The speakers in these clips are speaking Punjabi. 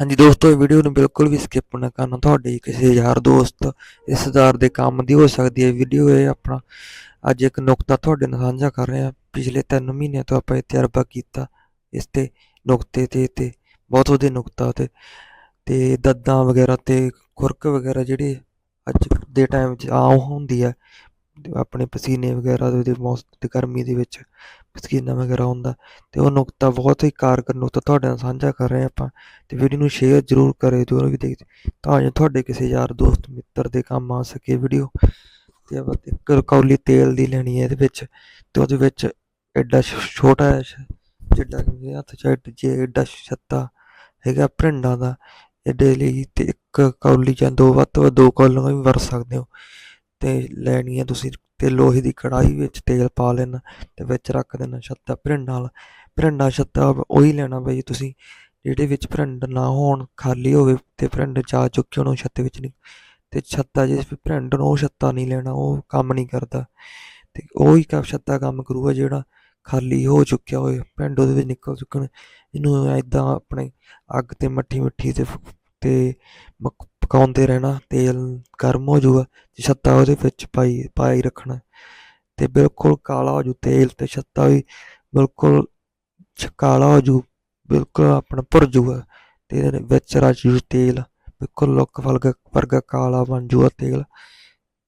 ਹਾਂਜੀ ਦੋਸਤੋ, ਇਹ ਵੀਡੀਓ ਨੂੰ ਬਿਲਕੁਲ ਵੀ ਸਕਿਪ ਨਾ ਕਰਨਾ। ਤੁਹਾਡੇ ਕਿਸੇ ਯਾਰ ਦੋਸਤ ਰਿਸ਼ਤੇਦਾਰ ਦੇ ਕੰਮ ਦੀ ਹੋ ਸਕਦੀ ਹੈ। ਵੀਡੀਓ ਇਹ ਆਪਣਾ ਅੱਜ ਇੱਕ ਨੁਕਤਾ ਤੁਹਾਡੇ ਨਾਲ ਸਾਂਝਾ ਕਰ ਰਹੇ। ਹਾਂ ਪਿਛਲੇ 3 ਮਹੀਨਿਆਂ ਤੋਂ ਆਪਾਂ ਇਹ ਤਜਰਬਾ ਕੀਤਾ ਇਸ ਤੇ, ਨੁਕਤੇ ਤੇ ਤੇ ਬਹੁਤ ਵਧੀਆ ਨੁਕਤਾ ਤੇ। ਤੇ ਦੰਦਾਂ ਵਗੈਰਾ ਤੇ ਖੁਰਕ ਵਗੈਰਾ ਜਿਹੜੇ ਅੱਜ ਦੇ ਟਾਈਮ 'ਚ ਆਮ ਹੁੰਦੀ ਹੈ ਆਪਣੇ ਪਸੀਨੇ ਵਗੈਰਾ ਦੇ ਮੌਸਮ ਗਰਮੀ ਦੇ ਵਿੱਚ ਪਸੀਨਾ ਵਗੈਰਾ ਹੁੰਦਾ ਤੇ ਉਹ ਨੁਕਤਾ ਬਹੁਤ ਹੀ ਕਾਰਗਰ ਨੁਕਤਾ ਤੁਹਾਡੇ ਨਾਲ ਸਾਂਝਾ ਕਰ ਰਹੇ ਆਪਾਂ, ਤੇ ਵੀਡੀਓ ਨੂੰ ਸ਼ੇਅਰ ਜ਼ਰੂਰ ਕਰੇ ਜੋ ਵੀ ਦੇਖ ਤਾਂ ਜੋ ਤੁਹਾਡੇ ਕਿਸੇ ਯਾਰ, ਦੋਸਤ, ਮਿੱਤਰ ਦੇ ਕੰਮ ਆ ਸਕੇ ਵੀਡੀਓ। ਤੇ ਆਪਾਂ ਇੱਕ ਕੌਲੀ ਤੇਲ ਦੀ ਲੈਣੀ ਹੈ ਇਹਦੇ ਵਿੱਚ, ਤੇ ਉਹਦੇ ਵਿੱਚ ਐਡਾ ਛੋਟਾ ਜਿੱਡਾ ਕਿ ਹੱਥ ਚ ਜੇ ਐਡਾ ਛੱਤਾ ਹੈਗਾ ਭਰਿੰਡਾਂ ਦਾ ਇਹਦੇ ਲਈ ਤੇ ਇੱਕ ਕੌਲੀ ਜਾਂ ਦੋ ਵੱਧ ਤੋਂ ਵੱਧ ਦੋ ਕੌਲੀਆਂ ਵੀ ਵਰਤ ਸਕਦੇ ਹੋ। ਤੇ ਲੈਣੀ ਹੈ ਤੁਸੀਂ ਤੇ ਲੋਹੇ ਦੀ ਕੜਾਈ ਵਿੱਚ ਤੇਲ ਪਾ ਲੈਣਾ ਤੇ ਵਿੱਚ ਰੱਖ ਦੇਣਾ ਛੱਤਾ ਭਰਿੰਡਾਂ ਵਾਲਾ ਭਰਿੰਡਾ ਛੱਤਾ ਉਹੀ ਲੈਣਾ ਬਈ ਤੁਸੀਂ ਜਿਹੜੇ ਵਿੱਚ ਭਰਿੰਡ ਨਾ ਹੋਣ, ਖਾਲੀ ਹੋਵੇ ਤੇ ਭਰਿੰਡ ਜਾ ਚੁੱਕੇ ਹੋਣ ਉਹ ਛੱਤੇ ਵਿੱਚ ਨਹੀਂ। ਤੇ ਛੱਤਾ ਜਿਸ ਵਿੱਚ ਭਰਿੰਡ ਨੂੰ ਉਹ ਛੱਤਾ ਨਹੀਂ ਲੈਣਾ, ਉਹ ਕੰਮ ਨਹੀਂ ਕਰਦਾ। ਤੇ ਉਹੀ ਕੰਮ ਛੱਤਾ ਕੰਮ ਕਰੂਗਾ ਜਿਹੜਾ ਖਾਲੀ ਹੋ ਚੁੱਕਿਆ ਹੋਵੇ, ਭਰਿੰਡ ਉਹਦੇ ਵਿੱਚ ਨਿਕਲ ਚੁੱਕਣ। ਇਹਨੂੰ ਐਦਾਂ ਆਪਣੇ ਅੱਗ ਤੇ ਮੱਠੀ ਮਿੱਠੀ ਤੇ ਫ- ਤੇ ਮਕ- ਪਕਾਉਂਦੇ ਰਹਿਣਾ, ਤੇਲ ਗਰਮ ਹੋ ਜਾਊਗਾ ਤੇ ਛੱਤਾ ਉਹਦੇ ਵਿੱਚ ਪਾਈ ਪਾਈ ਰੱਖਣਾ। ਤੇ ਬਿਲਕੁਲ ਕਾਲਾ ਹੋ ਜੂ ਤੇਲ ਤੇ ਛੱਤਾ ਵੀ, ਬਿਲਕੁਲ ਕਾਲਾ ਹੋ ਜੂ ਬਿਲਕੁਲ ਆਪਣਾ ਭੁਰ ਜੂਗਾ ਤੇ ਇਹਦੇ ਵਿੱਚ ਰਚ ਜੂ ਤੇਲ, ਬਿਲਕੁਲ ਲੁੱਕ ਵਰਗਾ ਵਰਗਾ ਕਾਲਾ ਬਣ ਜੂਗਾ ਤੇਲ।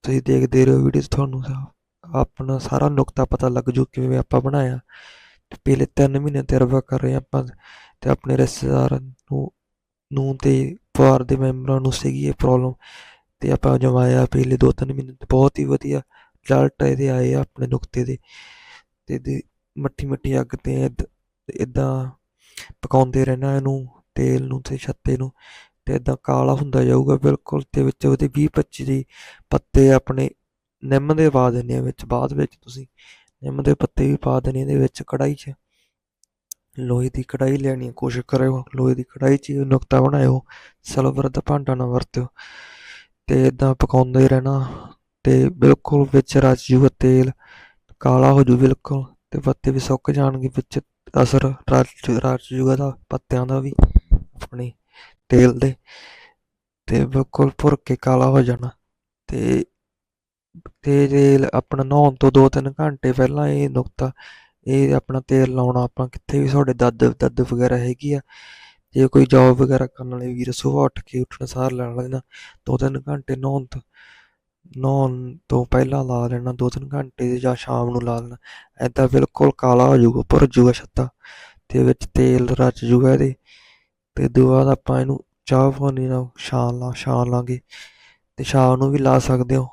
ਤੁਸੀਂ ਦੇਖਦੇ ਰਹੋ ਵੀਡੀਓ ਤੁਹਾਨੂੰ ਆਪਣਾ ਸਾਰਾ ਨੁਕਤਾ ਪਤਾ ਲੱਗ ਜੂ ਕਿਵੇਂ ਆਪਾਂ ਬਣਾਇਆ। ਤੇ ਪਹਿਲੇ 3 ਮਹੀਨੇ ਤਜਰਬਾ ਕਰ ਰਹੇ ਹਾਂ ਆਪਾਂ, ਤੇ ਆਪਣੇ ਰਿਸ਼ਤੇਦਾਰਾਂ ਨੂੰ ਨੂੰ ਤੇ ਪਰਿਵਾਰ ਦੇ ਮੈਂਬਰਾਂ ਨੂੰ ਸੀਗੀ ਇਹ ਪ੍ਰੋਬਲਮ ਤੇ ਆਪਾਂ ਜਮਾਇਆ ਪਿਛਲੇ 2-3 ਮਹੀਨੇ ਤੇ ਬਹੁਤ ਹੀ ਵਧੀਆ ਰਿਜ਼ਲਟ ਇਹਦੇ ਆਏ ਆ ਆਪਣੇ ਨੁਕਤੇ ਦੇ। ਤੇ ਇਹਦੀ ਮੱਠੀ ਮੱਠੀ ਅੱਗ ਤੇ ਇਦਾਂ ਪਕਾਉਂਦੇ ਰਹਿਣਾ ਇਹਨੂੰ ਤੇਲ ਨੂੰ ਤੇ ਛੱਤੇ ਨੂੰ ਤੇ ਇਦਾਂ ਕਾਲਾ ਹੁੰਦਾ ਜਾਊਗਾ ਬਿਲਕੁਲ ਤੇ ਵਿੱਚ ਉਹਦੇ 20 25 ਦੀ ਪੱਤੇ ਆਪਣੇ ਨਿੰਮ ਦੇ ਪਾ ਦਿੰਦੇ ਆ ਵਿੱਚ, ਬਾਅਦ ਵਿੱਚ ਤੁਸੀਂ ਨਿੰਮ ਦੇ ਪੱਤੇ ਵੀ ਪਾ ਦੇਣੇ ਇਹਦੇ ਵਿੱਚ ਕੜਾਈ 'ਚ। ਲੋਹੇ ਦੀ ਕੜਾਈ ਲੈਣੀ ਹੈ, ਕੋਸ਼ਿਸ਼ ਕਰਿਓ, ਲੋਹੇ ਦੀ ਕੜਾਈ 'ਚ ਨੁਕਤਾ ਬਣਾਇਓ, ਸਿਲਵਰ ਦਾ ਭਾਂਡਾ ਨਾ ਵਰਤਿਓ ਤੇ ਇਦਾਂ ਪਕਾਉਂਦੇ ਰਹਿਣਾ ਤੇ ਬਿਲਕੁਲ ਵਿੱਚ ਰਚ ਜੂਗਾ ਤੇਲ ਕਾਲਾ ਹੋ ਜੂ ਬਿਲਕੁਲ ਤੇ ਪੱਤੇ ਵੀ ਸੁੱਕ ਜਾਣਗੇ ਵਿੱਚ, ਅਸਰ ਰਚ ਰਚ ਜੂਗਾ ਦਾ, ਪੱਤਿਆਂ ਦਾ ਵੀ ਆਪਣੇ ਤੇਲ ਦੇ ਤੇ ਬਿਲਕੁਲ ਭੁਰ ਕੇ ਕਾਲਾ ਹੋ ਜਾਣਾ ਤੇ ਤੇ ਤੇਲ ਆਪਣਾ ਨਹਾਉਣ ਤੋਂ 2-3 ਘੰਟੇ ਪਹਿਲਾਂ ਇਹ ਨੁਕਤਾ ਇਹ ਆਪਣਾ ਤੇਲ ਲਾਉਣਾ, ਆਪਾਂ ਕਿੱਥੇ ਵੀ ਤੁਹਾਡੇ ਦੱਦ ਦੱਦ ਵਗੈਰਾ ਹੈਗੀ ਆ, ਜੇ ਕੋਈ ਜੌਬ ਵਗੈਰਾ ਕਰਨ ਵਾਲੇ ਵੀਰ ਸੁਬਾਹ ਉੱਠ ਕੇ ਉੱਠਣ ਸਾਰ ਲੈਣ ਲੈਣਾ ਦੋ ਤਿੰਨ ਘੰਟੇ ਨਹਾਉਣ ਤੋਂ ਨਹਾਉਣ ਤੋਂ ਪਹਿਲਾਂ ਲਾ ਲੈਣਾ, ਦੋ ਤਿੰਨ ਘੰਟੇ ਜਾਂ ਸ਼ਾਮ ਨੂੰ ਲਾ ਲੈਣਾ ਐਦਾਂ ਬਿਲਕੁਲ ਕਾਲਾ ਹੋ ਜਾਊਗਾ ਭੁਰ ਜਾਊਗਾ ਛੱਤਾ, ਤੇ ਵਿੱਚ ਤੇਲ ਰਚ ਜਾਊਗਾ ਇਹਦੇ, ਤੇ ਉਦੋਂ ਬਾਅਦ ਆਪਾਂ ਇਹਨੂੰ ਚਾਹ ਪਾਣੀ ਨਾਲ ਛਾਣ ਲਾ, ਛਾਣ ਲਾਂਗੇ, ਤੇ ਸ਼ਾਮ ਨੂੰ ਵੀ ਲਾ ਸਕਦੇ ਹੋ,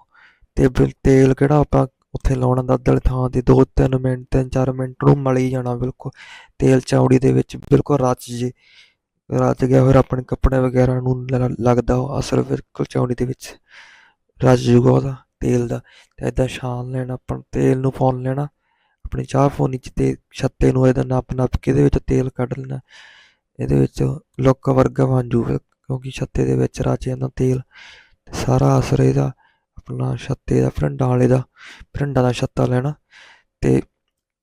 ਤੇ ਬਿਲ- ਤੇਲ ਕਿਹੜਾ ਆਪਾਂ ਉੱਥੇ ਲਾਉਣਾ ਦੱਦ ਵਾਲੀ ਥਾਂ ਤੇ 2-3 ਮਿੰਟ 3-4 ਮਿੰਟ ਨੂੰ ਮਲੀ ਜਾਣਾ ਬਿਲਕੁਲ। ਤੇਲ ਚੌੜੀ ਦੇ ਵਿੱਚ ਬਿਲਕੁਲ ਰਚ ਜੇ। ਰਚ ਗਿਆ ਫਿਰ ਆਪਣੇ ਕੱਪੜੇ ਵਗੈਰਾ ਨੂੰ ਲ- ਲੱਗਦਾ ਉਹ ਅਸਰ ਬਿਲਕੁਲ ਚੌੜੀ ਦੇ ਵਿੱਚ ਰਚ ਜੂਗਾ ਉਹਦਾ ਤੇਲ ਦਾ। ਤੇ ਇਦਾਂ ਛਾਣ ਲੈਣਾ, ਆਪਾਂ ਤੇਲ ਨੂੰ ਫੋਨ ਲੈਣਾ, ਆਪਣੀ ਚਾਹ ਫੋਨੀ ਚ ਤੇ ਛੱਤੇ ਨੂੰ ਇਹਦਾ ਨੱਪ ਨੱਪ ਕੇ ਇਹਦੇ ਵਿੱਚ ਤੇਲ ਕੱਢ ਲੈਣਾ। ਇਹਦੇ ਵਿੱਚ ਲੁੱਕ ਵਰਗਾ ਬਣ ਜੂਗਾ ਕਿਉਂਕਿ ਛੱਤੇ ਦੇ ਵਿੱਚ ਰਚ ਜਾਂਦਾ ਤੇਲ। ਸਾਰਾ ਅਸਰ ਇਹਦਾ ਆਪਣਾ ਛੱਤੇ ਦਾ ਭਰਿੰਡਾਂ ਦਾ ਭਰਿੰਡਾਂ ਦਾ ਛੱਤਾ ਲੈਣਾ ਤੇ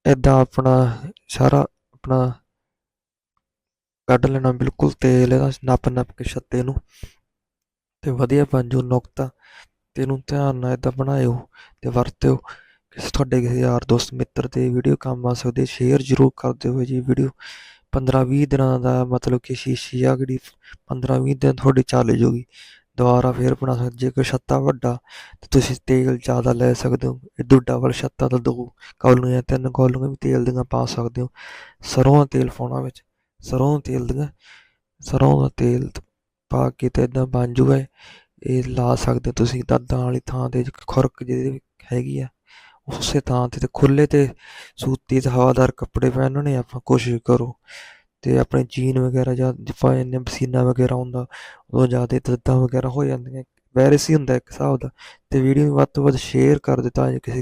ਇਦਾਂ ਆਪਣਾ ਸਾਰਾ ਆਪਣਾ ਕੱਢ ਲੈਣਾ ਬਿਲਕੁਲ ਤੇਲ ਇਹਦਾ, ਨੱਪ ਨੱਪ ਕੇ ਛੱਤੇ ਨੂੰ ਤੇ ਵਧੀਆ ਬਣ ਜੂ ਨੁਕਤਾ, ਤੇ ਇਹਨੂੰ ਧਿਆਨ ਨਾਲ ਇਦਾਂ ਬਣਾਇਓ ਤੇ ਵਰਤਿਓ। ਕਿਸੇ ਤੁਹਾਡੇ ਕਿਸੇ ਯਾਰ ਦੋਸਤ, ਮਿੱਤਰ ਦੇ ਵੀਡੀਓ ਕੰਮ ਆ ਸਕਦੇ ਸ਼ੇਅਰ ਜ਼ਰੂਰ ਕਰ ਦਿਓ ਜੀ ਵੀਡੀਓ 15-20 ਦਿਨਾਂ ਦਾ ਮਤਲਬ ਕਿ ਸ਼ੀਸ਼ੀ ਆ ਜਿਹੜੀ 15-20 ਦਿਨ ਤੁਹਾਡੀ ਚੱਲ ਜੂਗੀ। ਦੁਬਾਰਾ ਫੇਰ ਬਣਾ ਸਕਦੇ ਜੇਕਰ ਛੱਤਾ ਵੱਡਾ, ਤੇ ਤੁਸੀਂ ਤੇਲ ਜ਼ਿਆਦਾ ਲੈ ਸਕਦੇ ਹੋ। ਇਹ ਡਬਲ ਛੱਤਾ ਤਾਂ ਦੋ ਕੌਲੀਆਂ ਤਿੰਨ ਕੌਲੀਆਂ ਵੀ ਤੇਲ ਦੀਆਂ ਪਾ ਸਕਦੇ ਹੋ। ਸਰੋਂ ਦਾ ਤੇਲ ਪਾਉਣਾ ਵਿੱਚ। ਸਰੋਂ ਦਾ ਤੇਲ ਦੀਆਂ, ਸਰੋਂ ਦਾ ਤੇਲ ਪਾ ਕੇ ਤੇ ਇਦਾਂ ਬਣ ਜੂਗਾ। ਇਹ। ਲਾ ਸਕਦੇ ਹੋ ਤੁਸੀਂ ਦੰਦਾਂ ਵਾਲੀ ਥਾਂ ਤੇ ਖੁਰਕ ਜਿਹਦੀ ਹੈਗੀ ਆ। ਉਸੇ ਥਾਂ ਤੇ ਤੇ ਖੁੱਲੇ ਤੇ ਸੂਤੀ ਤੇ ਹਵਾਦਾਰ ਕੱਪੜੇ ਪਹਿਨਣੇ ਆਪਾਂ ਕੋਸ਼ਿਸ਼ ਕਰੋ। ਅਤੇ ਆਪਣੇ ਜੀਨ ਵਗੈਰਾ ਜਾਂ ਜਿਪਾਂ ਪਸੀਨਾ ਵਗੈਰਾ ਹੁੰਦਾ, ਉਦੋਂ ਜ਼ਿਆਦਾ ਦਰਦਾਂ ਵਗੈਰਾ ਹੋ ਜਾਂਦੀਆਂ ਵਾਇਰਸ ਹੀ ਹੁੰਦਾ ਇੱਕ ਹਿਸਾਬ ਦਾ ਅਤੇ ਵੀਡੀਓ ਨੂੰ ਵੱਧ ਤੋਂ ਵੱਧ ਸ਼ੇਅਰ ਕਰ ਦਿੱਤਾ ਜੇ ਕਿਸੇ